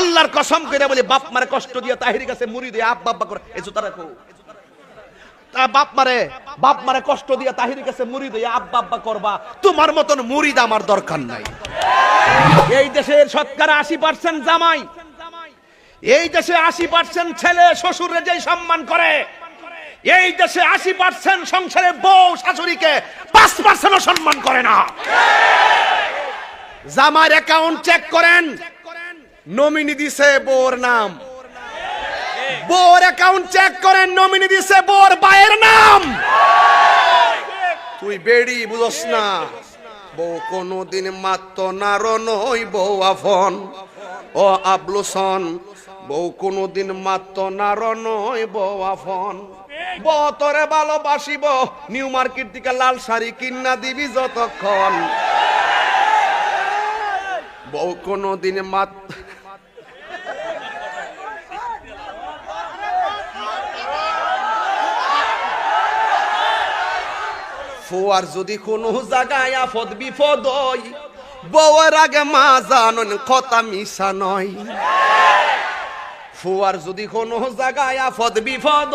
আল্লাহর কসম করে বলি, বাপ মারে কষ্ট দিয়ে তাহির কাছে মুড়ি দিয়ে আব্বা আব্বা করে, এই জুতা রাখো। বাপ মারে বাপ মারে কষ্ট দিয়ে তাহির কাছে মুড়ি দিয়ে আব্বা আব্বা করবা, তোমার মতন মুড়িদ আমার দরকার নাই। এই দেশের আশি পার্সেন্ট জামাই, এই দেশে আশি পার্সেন্ট ছেলে শ্বশুরে যেই সম্মান করে, এই দেশে আশি পার্সেন্ট সংসারে বউ শাশুড়িকে পাঁচ পার্সেন্ট সম্মান করে না। জামার অ্যাকাউন্ট চেক করেন নমিনি দিছে বোর নাম। বোর অ্যাকাউন্ট চেক করেন নমিনি দিছে বউর বায়ের নাম। তুই বেড়ি বুঝস না। বউ কোনদিন মাত্র নার নই বউ আফন ও আবলুসন, বউ কোনদিন মাত্র নার নই বউ আফন বউ তোরে ভালোবাসিব, নিউ মার্কেট থেকে লাল শাড়ি কিন্না দিবি যতক্ষণ। বউ কোনদিন মাত্র ফুয়ার যদি কোনো জায়গায় আফদ বিপদ বউয়ের আগে মা জানন, কথা মিশা নয়। ফুয়ার যদি কোনো জায়গায় আফদ বিপদ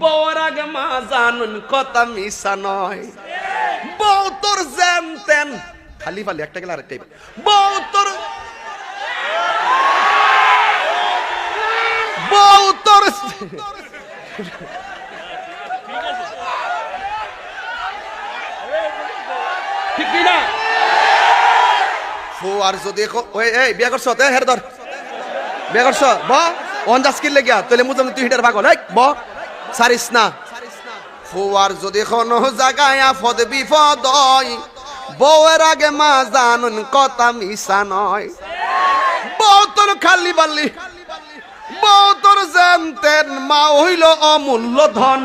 বউয়ের আগে মা জানন, কথা মিশা নয়। বউ তোর জ্যান খালি ফালি, একটা গেলে আরেকটাই বউ তোর বউ তোর ঠিক কি না ফুয়ার যদি এই, বিয়া করছ তে, হের ধর। বিয়া করছ, ব। অঞ্জাস কিনলে গিয়া তাহলে মুজন তুই হিটার ভাগল এই, ব। সারিস না। ফুয়ার যদি কোনো জায়গায় আফদ বিপদ বউয়ের আগে মা জানুন কথা মিশা নয়। বউ তোর খালি বাল্লি বউ তোর জানতেন মা হইল অমূল্য ধন।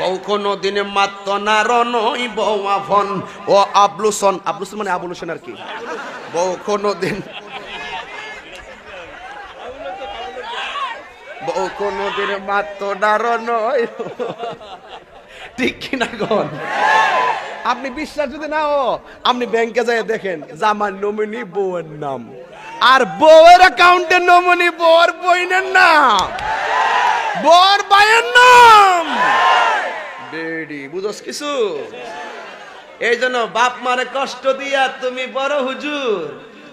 বউ কোনো দিনে মাত্র না রনই বউ আফন। ও আবলুসন আবলুসন মানে আবলুসন আর কি? বউ কোনো দিন বউ কোনো দিনে মাত্র না রনই ঠিক কিনা গন আপনি বিশ্বাস যদি না ও আপনি ব্যাংকে যাই দেখেন যে আমার নমিনি বউয়ের নাম। আর বউয়ের অ্যাকাউন্টে নমিনি বউয়ের বইনের নাম। বউর বাইয়ের নাম। বেডি, বুঝস কিছু? এই জন্য বাপ মারে কষ্ট দিয়া তুমি বড় হুজুর।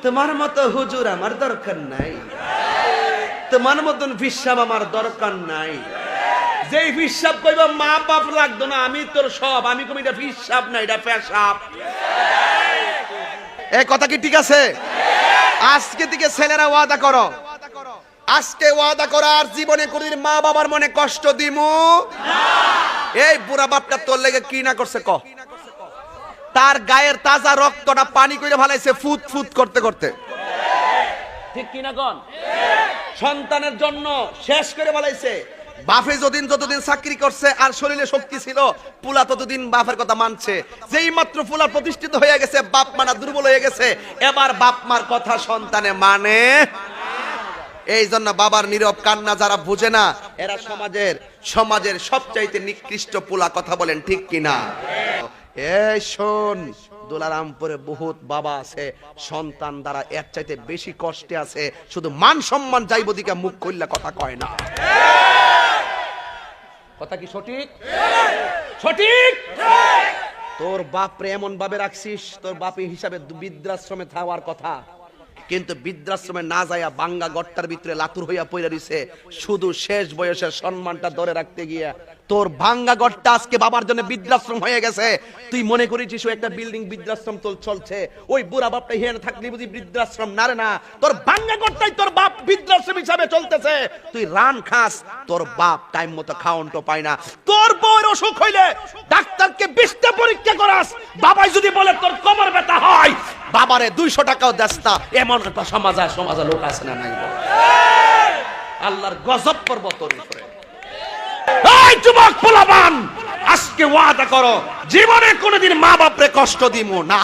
তোমার মতো হুজুর আমার দরকার নাই। তোমার মতন ফিসাব আমার দরকার নাই। যেই ফিসাব কইবা মা বাপ লাগতো না, আমি তোর সব, আমি কমি এটা ফিসাব না, এটা পেশাব। এই কথা কি ঠিক আছে? আজকে থেকে ছেলেরা ওয়াদা করো। আজকে ওয়াদা করো আর জীবনে কোনদিন মা বাবার মনে কষ্ট দিমু এই বুড়া বাপটা তোর লেগে কি না করছে ক? তার গায়ের তাজা রক্তটা পানি করে ভালাইছে ফুত ফুত করতে করতে। ঠিক কিনা কন? সন্তানের জন্য শেষ করে ভালাইছে। বাপে যদিন যতদিন চাকরি করছে আর শরীরে শক্তি ছিল পুলা ততদিন বাপের কথা মানছে। যেই মাত্র পুলা প্রতিষ্ঠিত হয়ে গেছে বাপ মানা দুর্বল হয়ে গেছে এবার বাপ মার কথা সন্তানে মানে এই জন্য বাবার নীরব কান্না যারা বুঝে না, এরা সমাজের সমাজের সবচাইতে নিকৃষ্ট পোলা কথা বলেন ঠিক কিনা? শোন, দোলারামপুরে বহুত বাবা আছে, সন্তান দ্বারা এর চাইতে বেশি কষ্টে আছে, শুধু মান সম্মান যাইব দিকে মুখ করলে কথা কয় না। কথা কি সঠিক? সঠিক! তোর বাপরে এমন ভাবে রাখছিস, তোর বাপে হিসাবে বৃদ্ধাশ্রমে থাকার কথা। কিন্তু বৃদ্ধাশ্রমে না যাইয়া বাঙ্গা গট্টার ভিতরে লাতুর হইয়া পইরা দিছে, শুধু শেষ বয়সের সম্মানটা ধরে রাখতে গিয়া। তোর ভাঙ্গা গট্টা আজকে বাবার জন্য বৃদ্ধাশ্রম হয়ে গেছে। তুই মনে করেছিস ও একটা বিল্ডিং বৃদ্ধাশ্রম তোর চলছে? ওই বুড়া বাপটা হিয়ানে থাকলি বুঝি বৃদ্ধাশ্রম না রে না? তোর ভাঙ্গা গট্টাই তোর বাপ বৃদ্ধাশ্রম হিসাবে চলতেছে। তুই রান খাস, তোর বাপ টাইম মতো খাওয়নটো পায় না। তোর বউয়ের অসুখ হইলে ডাক্তারকে বিশটা পরীক্ষা করাস। বাবাই যদি বলে তোর বাবারে দুইশো টাকাও না। এমন একটা সমাজ, সমাজে লোক আছে না নাই আল্লাহর গজব পর্ব তোর উপরে। এই যুবক পোলাবান, আজকে ওয়াদা করো, জীবনে কোনোদিন মা বাপরে কষ্ট দিব না।